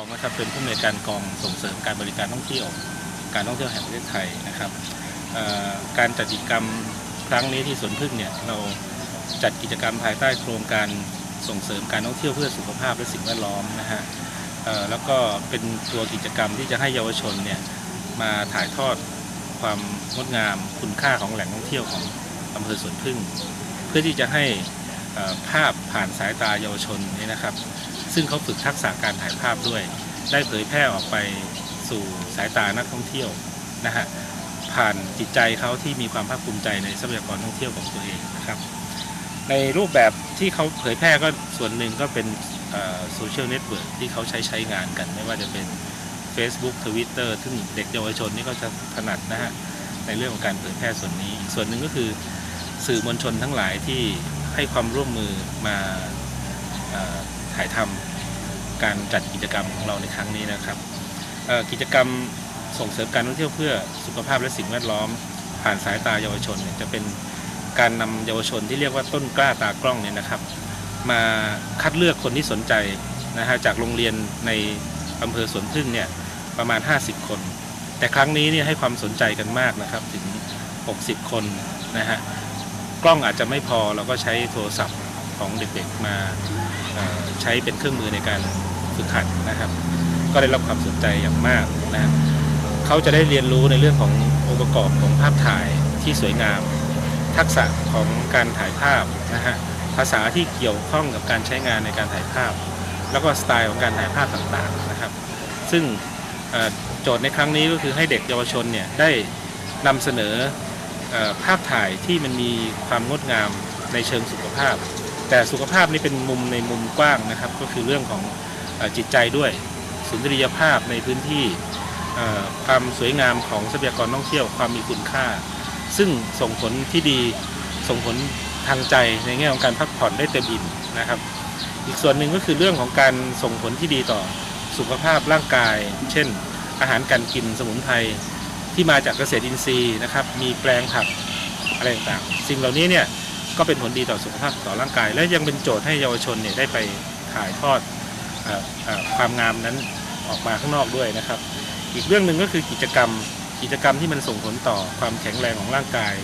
องนะครับเป็นผู้อำนการกองส่งเสริมการบริการท่องเที่ยว การท่องเที่ยวแห่งประเทศไทยนะครับการจัดกิจกรรมครั้งนี้ที่สวนพึ่งเนี่ยเราจัดกิจกรรมภายใต้โครงการส่งเสริมการท่องเที่ยวเพื่อสุขภาพและสิ่งแวดล้อมนะฮะแล้วก็เป็นตัวกิจกรรมที่จะให้เยาวชนเนี่ยมาถ่ายทอดความงดงามคุณค่าของแหล่งท่องเที่ยวของอำเภอสวนพึ่ง เพื่อที่จะให้ภาพผ่านสายตาเยาวชนนี่นะครับ ซึ่งเขาฝึกทักษะการถ่ายภาพด้วย ได้เผยแพร่ออกไปสู่สายตานักท่องเที่ยวนะฮะผ่านจิตใจเขาที่มีความภาคภูมิใจในทรัพยากรท่องเที่ยวของตัวเองนะครับในรูปแบบที่เขาเผยแพร่ก็ส่วนหนึ่งก็เป็นโซเชียลเน็ตเวิร์กที่เขาใช้ใช้งานกัน ไม่ว่าจะเป็น Facebook Twitter ซึ่งเด็กเยาวชนนี่ก็จะถนัดนะฮะในเรื่องของการเผยแพร่ส่วนนี้ ส่วนหนึ่งก็คือสื่อมวลชนทั้งหลายที่ให้ความร่วมมือมา ถ่ายทำการจัดกิจกรรมของเราในครั้งนี้นะครับกิจกรรมส่งเสริมการท่องเที่ยวเพื่อสุขภาพและสิ่งแวดล้อม ผ่านสายตาเยาวชนเนี่ยจะเป็นการนำเยาวชนที่เรียกว่าต้นกล้าตากล้องเนี่ยนะครับ มาคัดเลือกคนที่สนใจนะฮะจากโรงเรียนในอำเภอสวนพึ่งเนี่ยประมาณ 50 คน แต่ครั้งนี้เนี่ยให้ความสนใจกันมากนะครับถึง 60 คนนะฮะกล้องอาจจะไม่พอเราก็ใช้โทรศัพท์ ของเด็กๆมาใช้เป็นเครื่องมือในการฝึกหัดนะครับ ก็ได้รับความสนใจอย่างมากนะเขาจะได้เรียนรู้ในเรื่องขององค์ประกอบของภาพถ่ายที่สวยงาม ทักษะของการถ่ายภาพนะฮะภาษาที่เกี่ยวข้องกับการใช้งานในการถ่ายภาพ แล้วก็สไตล์ของการถ่ายภาพต่างๆนะครับ ซึ่งโจทย์ในครั้งนี้ก็คือให้เด็กเยาวชนเนี่ยได้นำเสนอภาพถ่ายที่มันมีความงดงามในเชิงสุขภาพ แต่สุขภาพนี่เป็นมุมในมุมกว้างนะครับ ก็คือเรื่องของอจิตใจด้วยสุนทรียภาพในพื้นที่ความสวยงามของทรัพยากรท่องเที่ยวความมีคุณค่า ซึ่งส่งผลที่ดีส่งผลทางใจในแง่ของการพักผ่อนได้เต็มอิ่มนะครับ อีกส่วนหนึ่งก็คือเรื่องของการส่งผลที่ดีต่อสุขภาพร่างกาย เช่น อาหารการกินสมุนไพรที่มาจากเกษตรอินทรีย์นะครับ มีแปลงผักอะไรต่างๆสิ่งเหล่านี้เนี่ย ก็เป็นผลดีต่อสุขภาพต่อร่างกาย และยังเป็นโจทย์ให้เยาวชนเนี่ยได้ไปถ่ายทอดออความงามนั้นออกมาข้างนอกด้วยนะครับ อีกเรื่องหนึ่งก็คือกิจกรรมกิจกรรมที่มันส่งผลต่อความแข็งแรงของร่างกาย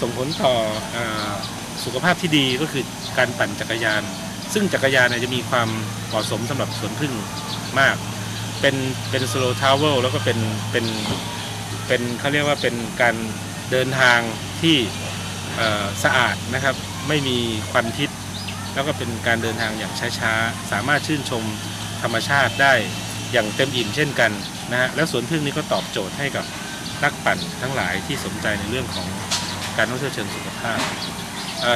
ส่งผลต่ออสุขภาพที่ดีก็คือการปั่นจักรยาน ซึ่งจักรยานเนี่ยจะมีความเหมาะสมสำหรับสวนพึ่งมาก เป็นเป็นสโลทาวเวลแล้วก็เป็นเป็นเป็นเขาเรียกว่าเป็นการเดินทางที่ สะอาดนะครับ ไม่มีควันพิษ แล้วก็เป็นการเดินทางอย่างช้าๆ สามารถชื่นชมธรรมชาติได้อย่างเต็มอิ่มเช่นกันนะฮะแล้วสวนพึ่งนี้ก็ตอบโจทย์ให้กับนักปั่นทั้งหลายที่สนใจในเรื่องของการท่องเที่ยวเชิงสุขภาพ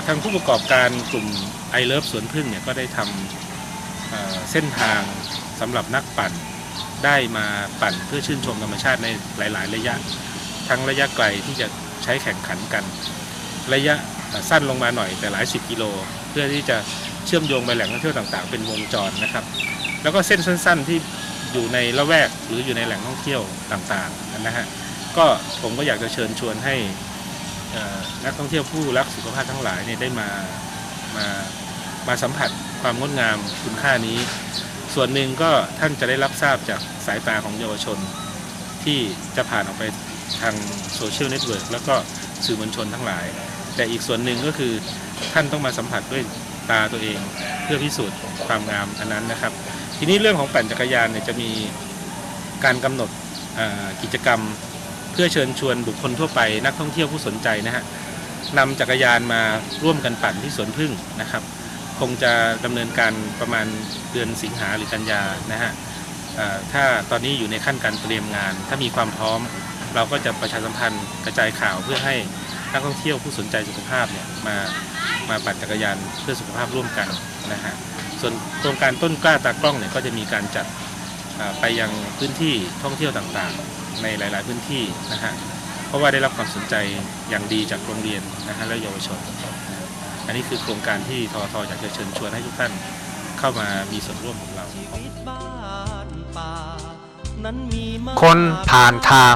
ทางผู้ประกอบการกลุ่มไอเลิฟสวนพึ่งเนี่ยก็ได้ทำเเส้นทางสำหรับนักปั่นได้มาปั่นเพื่อชื่นชมธรรมชาติในหลาย ๆ ระยะ ทั้งระยะไกลที่จะใช้แข่งขันกัน ระยะสั้นลงมาหน่อยแต่หลายสิบกิโล เพื่อที่จะเชื่อมโยงไปแหล่งท่องเที่ยวต่างๆ เป็นวงจรนะครับ แล้วก็เส้นสั้น ๆ ที่อยู่ในละแวกหรืออยู่ในแหล่งท่องเที่ยวต่างๆนะฮะก็ผมก็อยากจะเชิญชวนให้นักท่องเที่ยวผู้รักสุขภาพทั้งหลายเนี่ยได้มามามาสัมผัสความงดงามคุณค่านี้ ส่วนหนึ่งก็ท่านจะได้รับทราบจากสายตาของเยาวชน ที่จะผ่านออกไปทางโซเชียลเน็ตเวิร์กแล้วก็สื่อมวลชนทั้งหลาย แต่อีกส่วนหนึ่งก็คือท่านต้องมาสัมผัสด้วยตาตัวเอง เพื่อพิสูจน์ความงามอันนั้นนะครับ ทีนี้เรื่องของปั่นจักรยานเนี่ยจะมีการกำหนดกิจกรรมเพื่อเชิญชวนบุคคลทั่วไปนักท่องเที่ยวผู้สนใจนะฮะนำจักรยานมาร่วมกันปั่นที่สวนพึ่งนะครับ คงจะดำเนินการประมาณเดือนสิงหาหรือกันยานะฮะถ้าตอนนี้อยู่ในขั้นการเตรียมงาน ถ้ามีความพร้อมเราก็จะประชาสัมพันธ์กระจายข่าวเพื่อให้ นักท่องเที่ยวผู้สนใจสุขภาพเนี่ยมามาปั่นจักรยานเพื่อสุขภาพร่วมกันนะฮะส่วนโครงการต้นกล้าตากล้องเนี่ยก็จะมีการจัดอ่าไปยังพื้นที่ท่องเที่ยวต่างๆ ในหลาย ๆ พื้นที่นะฮะเพราะว่าได้รับความสนใจอย่างดีจากโรงเรียนนะฮะและเยาวชนนะครับอันนี้คือโครงการที่ทอทอยากจะเชิญชวนให้ทุกท่านเข้ามามีส่วนร่วมของเราชีวิตบ้านป่านั้นมีมากคนผ่านทาง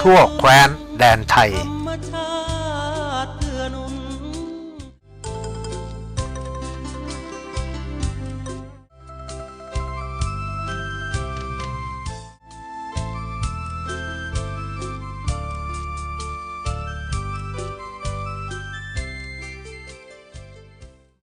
ทั่วแคว้นแดนไทย